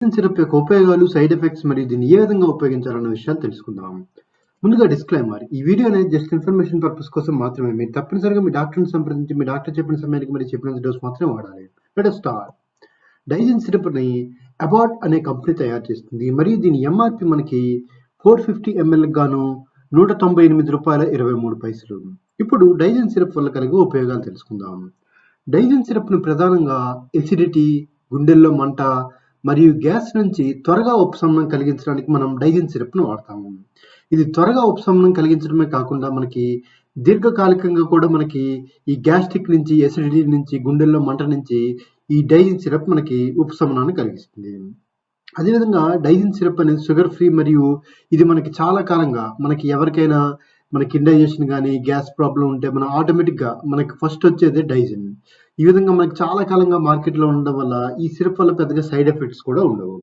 Syrup యొక్క ఉపయోగాలు, side effects మరియు దీన్ని ఏ విధంగా ఉపయోగించాలన్న విషయాలు తెలుసుకుందాం. ముందుగా డిస్క్లైమర్ ఈ వీడియో అనేది జస్ట్ ఇన్ఫర్మేషన్ పర్పస్ కోసం మాత్రమే. మీరు తప్పనిసరిగా మీ డాక్టర్‌ని సంప్రదించి మీ డాక్టర్ చెప్పిన సమయానికి మరియు చెప్పిన డోస్ మాత్రమే వాడాలి. Let us start. డైజిన్ సిరప్‌ని అబాట్ అనే కంపెనీ తయారు చేస్తుంది. మరియు దీని ఎంఆర్‌పి మనకి ఫోర్ ఫిఫ్టీ ఎంఎల్ గాను రూ. 198.23 ఇప్పుడు డైజిన్ సిరప్ వల్ల కలిగే ఉపయోగాలు తెలుసుకుందాం. డైజిన్ సిరప్ను ప్రధానంగా ఎసిడిటీ, గుండెల్లో మంట మరియు గ్యాస్ నుంచి త్వరగా ఉపశమనం కలిగించడానికి మనం డైజిన్ సిరప్ను వాడతాము. ఇది త్వరగా ఉపశమనం కలిగించడమే కాకుండా మనకి దీర్ఘకాలికంగా కూడా మనకి ఈ గ్యాస్ట్రిక్ నుంచి, ఎసిడిటీ నుంచి, గుండెల్లో మంట నుంచి ఈ డైజిన్ సిరప్ మనకి ఉపశమనాన్ని కలిగిస్తుంది. అదేవిధంగా డైజిన్ సిరప్ అనేది షుగర్ ఫ్రీ మరియు ఇది మనకి చాలా కాలంగా మనకి ఎవరికైనా మనకి ఇండైజెషన్ కానీ గ్యాస్ ప్రాబ్లం ఉంటే మనం ఆటోమేటిక్‌గా మనకి ఫస్ట్ వచ్చేదే డైజిన్. ఈ విధంగా మనకి చాలా కాలంగా మార్కెట్‌లో ఉండడం వల్ల ఈ సిరప్ వల్ల పెద్దగా సైడ్ ఎఫెక్ట్స్ కూడా ఉండవు.